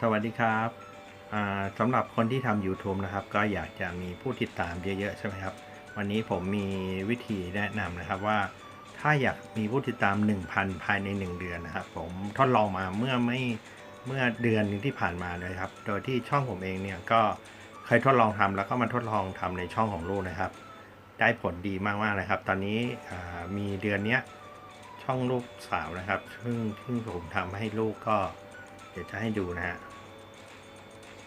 สวัสดีครับสำหรับคนที่ทำ YouTube นะครับ ก็อยากจะมีผู้ติดตามเยอะๆใช่ไหมครับ วันนี้ผมมีวิธีแนะนำนะครับว่า ถ้าอยากมีผู้ติดตาม 1,000 ภายใน 1 เดือนนะครับ ผมทดลองมาเมื่อไม่เมื่อเดือนนึงที่ผ่านมาเลยครับ โดยที่ช่องผมเองเนี่ยก็เคยทดลองทำแล้วก็มาทดลองทำในช่องของลูกนะครับ ได้ผลดีมากๆเลยครับ ตอนนี้มีเดือนเนี้ยช่องลูกสาวนะครับ ซึ่งซึ่งผมทำให้ลูกก็ เดี๋ยวจะให้ดูนะฮะ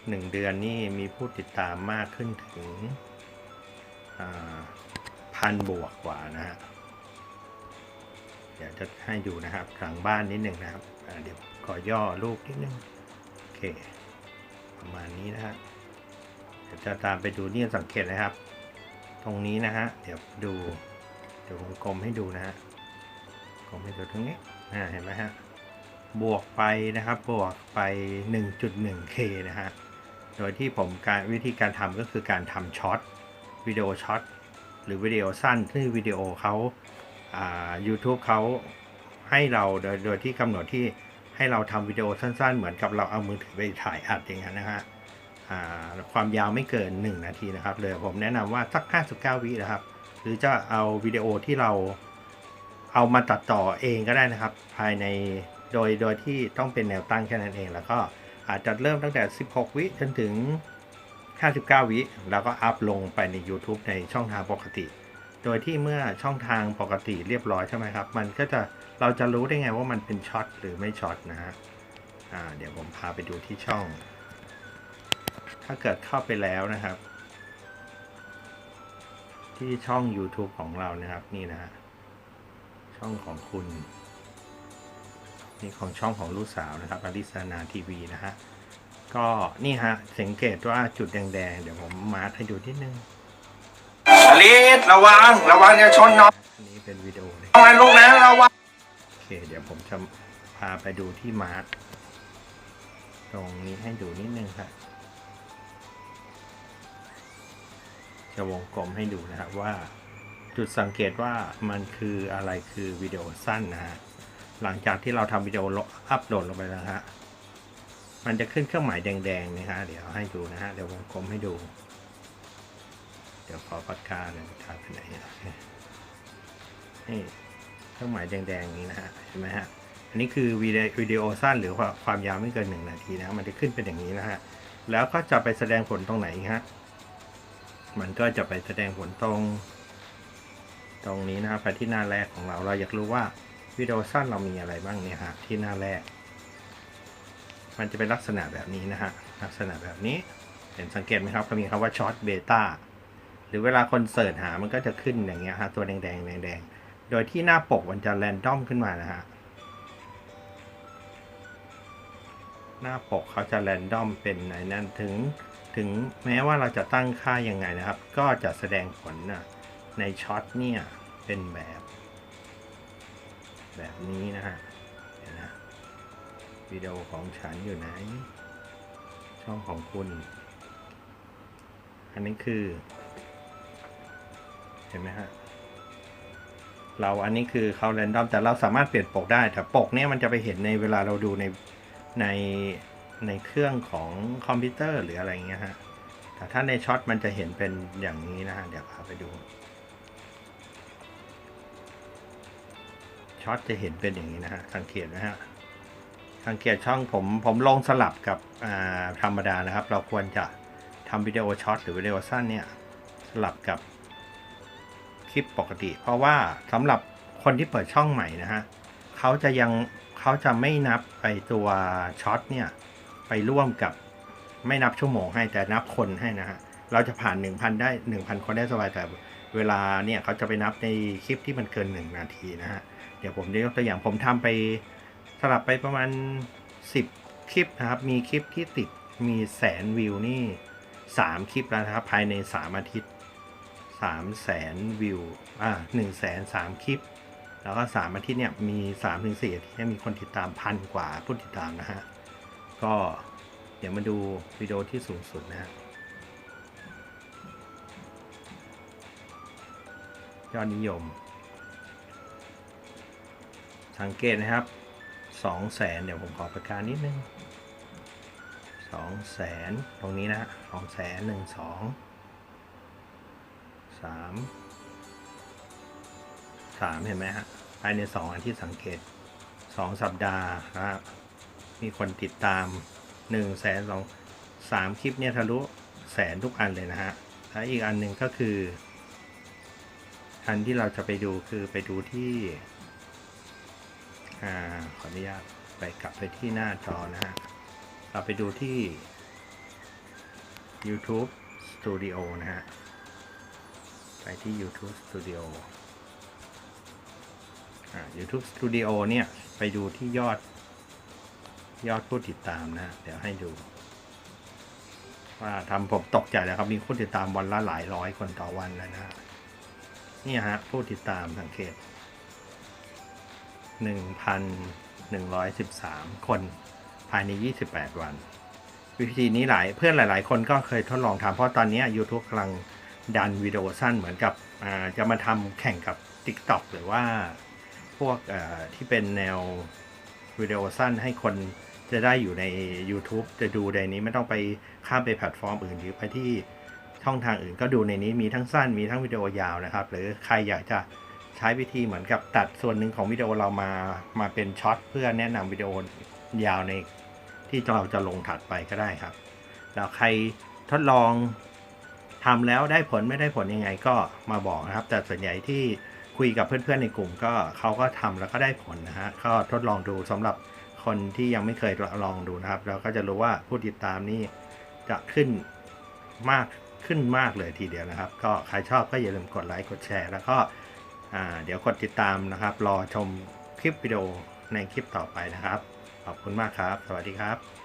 หนึ่งเดือนนี่มีผู้ติดตามมากขึ้นถึงพันบวกกว่านะฮะ เดี๋ยวจะให้ดูนะครับหลังบ้านนิดหนึ่งนะครับ เดี๋ยวขอย่อรูปนิดนึงโอเค ประมาณนี้นะฮะเดี๋ยวจะตามไปดูนี่สังเกตนะครับ ตรงนี้นะฮะ เดี๋ยวดู เดี๋ยวผมกลมให้ดูนะฮะกลมให้ดูตรงนี้อ่าเห็นไหมฮะ บวกไปนะครับ บวกไป 1.1K นะฮะ โดยที่ผมการวิธีการทำก็คือการทำช็อตวิดีโอช็อตหรือวิดีโอสั้นซึ่งวิดีโอเขาอ่า YouTube เขาให้เราโดยโดยที่กำหนดที่ให้เราทำวิดีโอสั้น ๆ เหมือนกับเราเอามือถือไปถ่ายอัดอย่างนั้นนะฮะอ่าความยาวไม่เกิน 1 นาทีนะครับเลยผมแนะนำว่าสัก 59 วินะครับ หรือจะเอาวิดีโอที่เราเอามาตัดต่อเองก็ได้นะครับ ภายใน โดยโดยที่ต้องเป็นแนวตั้งแค่นั้นเอง แล้วก็อาจจะเริ่มตั้งแต่ 16 วิจนถึง 59 วิ แล้วก็อัพลงไปใน YouTube ในช่องทางปกติ โดยที่เมื่อช่องทางปกติเรียบร้อยใช่ไหมครับ มันก็จะเราจะรู้ได้ไงว่ามันเป็นช็อตหรือไม่ช็อตนะฮะอ่าเดี๋ยวผมพาไปดูที่ช่อง ถ้าเกิดเข้าไปแล้วนะครับ ที่ช่อง YouTube ของเรานะครับนี่นะฮะช่องของคุณ นี่ของช่องของลูกสาวนะครับอลิสานาทีวีนะฮะก็นี่ฮะสังเกตว่าจุดแดงๆ เดี๋ยวผมมาร์คให้ดูนิดนึงอลิสระวังระวังจะชนน้องอันนี้เป็นวิดีโอเลยนะลูกนะระวังโอเค เดี๋ยวผมจะพาไปดูที่มาร์คตรงนี้ให้ดูนิดนึงครับจะวงกลมให้ดูนะครับว่า จุดสังเกตว่ามันคืออะไรคือวิดีโอสั้นนะฮะ หลังจากที่เราทำวิดีโออัพโหลดลงไปแล้วฮะ มันจะขึ้นเครื่องหมายแดงๆนะฮะ เดี๋ยวให้ดูนะฮะ เดี๋ยววงกลมให้ดู เดี๋ยวขอปากกาเลยปากกาไปไหนนี่เครื่องหมายแดงๆนี้นะฮะเห็นไหมฮะ อันนี้คือวิดีโอวิดีโอสั้นหรือว่าความยาวไม่เกินหนึ่งนาทีนะ มันจะขึ้นเป็นอย่างนี้นะฮะ แล้วก็จะไปแสดงผลตรงไหนฮะ มันก็จะไปแสดงผลตรง ตรงนี้นะครับไปที่หน้าแรกของเรา เราอยากรู้ว่า วิดีโอสั้นเรามีอะไรบ้างเนี่ยฮะที่หน้าแรก มันจะเป็นลักษณะแบบนี้นะฮะลักษณะแบบนี้เห็นสังเกตไหมครับเขามีคำว่าช็อตเบต้าหรือเวลาคนเสิร์ชหามันก็จะขึ้นอย่างเงี้ยฮะตัวแดงๆแดงโดยที่หน้าปกมันจะแรนดอมขึ้นมานะฮะหน้าปกเขาจะแรนดอมเป็นในนั้นถึงถึงแม้ว่าเราจะตั้งค่ายังไงนะครับ ก็จะแสดงผลนะในช็อตเนี่ยเป็นแบบ แบบนี้นะฮะวนะวิดีโอของฉันอยู่ไหน ช่องของคุณ อันนี้คือ เห็นไหมฮะเราอันนี้คือเขาแรนดอมแต่เราสามารถเปลี่ยนปกได้ แต่ปกเนี่ยมันจะไปเห็นในเวลาเราดูในในในเครื่องของคอมพิวเตอร์หรืออะไรเงี้ยฮะแต่ถ้าในช็อตมันจะเห็นเป็นอย่างนี้นะฮะเดี๋ยวพาไปดู ช็อตจะเห็นเป็นอย่างนี้นะฮะ สังเกตนะฮะ สังเกตช่องผมผมลงสลับกับธรรมดานะครับ เราควรจะทำวิดีโอช็อตหรือวิดีโอสั้นเนี่ย สลับกับคลิปปกติ เพราะว่าสำหรับคนที่เปิดช่องใหม่นะฮะเขาจะยังเขาจะไม่นับไปตัวช็อตเนี่ย ไปร่วมกับไม่นับชั่วโมงให้แต่นับคนให้นะฮะ เราจะผ่าน 1,000 ได้ 1,000 คนได้สบายแต่ เวลาเนี่ยเขาจะไปนับในคลิปที่มันเกิน 1 นาทีนะฮะ เดี๋ยวผมจะยกตัวอย่างผมทำไปสลับไปประมาณ 10 คลิปนะครับ มีคลิปที่ติดมีแสนวิวนี่ 3 คลิปแล้วนะครับ ภายใน 3 อาทิตย์3แสนวิว อ่า1แสน3คลิป แล้วก็ 3 อาทิตย์เนี่ยมี3-4ถึงอาทิตย์มีคนติดตามพันกว่าผู้ติดตามนะฮะ ก็เดี๋ยวมาดูวิดีโอที่สูงสุดนะฮะ ยอดนิยม สังเกตนะครับ2 0 0แสนเดี๋ยวผมขอประกาศนิดนึงองแสนตรงนี้นะสองแสนหนึ่งสองสามสามเห็นไหมฮะภายในสองอาทิตย์สังเกตสองสัปดาห์นะครับมีคนติดตามหนึ่งแสนสองสามคลิปเนี่ยทะลุแสนทุกอันเลยนะฮะแล้วอีกอันหนึ่งก็คือ อันที่เราจะไปดูคือไปดูที่อ่าขออนุญาตไปกลับไปที่หน้าจอนะฮะ เราไปดูที่ YouTube Studio นะฮะ ไปที่ YouTube Studio อ่า YouTube Studio เนี่ย ไปดูที่ยอด ยอดผู้ติดตามนะ เดี๋ยวให้ดู ว่าทำผมตกใจแล้วครับ มีผู้ติดตามวันละหลายร้อยคนต่อวันแล้วนะ เนี่ยฮะ ผู้ติดตามสังเกต 1,113 คนภายใน 28 วัน วิธีนี้หลายเพื่อนหลาย ๆ คนก็เคยทดลองทำเพราะตอนนี้ YouTube กำลังดันวิดีโอสั้นเหมือนกับจะมาทำแข่งกับ TikTok หรือว่าพวกที่เป็นแนววิดีโอสั้นให้คนจะได้อยู่ใน YouTube จะดูในนี้ไม่ต้องไปข้ามไปแพลตฟอร์มอื่นหรือไปที่ ช่องทางอื่นก็ดูในนี้มีทั้งสั้นมีทั้งวิดีโอยาวนะครับ หรือใครอยากจะใช้วิธีเหมือนกับตัดส่วนหนึ่งของวิดีโอเรามามาเป็นช็อตเพื่อแนะนำวิดีโอยาวในที่เราจะลงถัดไปก็ได้ครับ แล้วใครทดลองทำแล้วได้ผลไม่ได้ผลยังไงก็มาบอกนะครับ แต่ส่วนใหญ่ที่คุยกับเพื่อนๆในกลุ่มก็เขาก็ทำแล้วก็ได้ผลนะฮะก็ทดลองดูสำหรับคนที่ยังไม่เคยลองดูนะครับ เราก็จะรู้ว่าผู้ติดตามนี่จะขึ้นมาก ขึ้นมากเลยทีเดียวนะครับ ก็ใครชอบก็อย่าลืมกดไลค์กดแชร์ แล้วก็เดี๋ยวกดติดตามนะครับ รอชมคลิปวิดีโอในคลิปต่อไปนะครับ ขอบคุณมากครับ สวัสดีครับ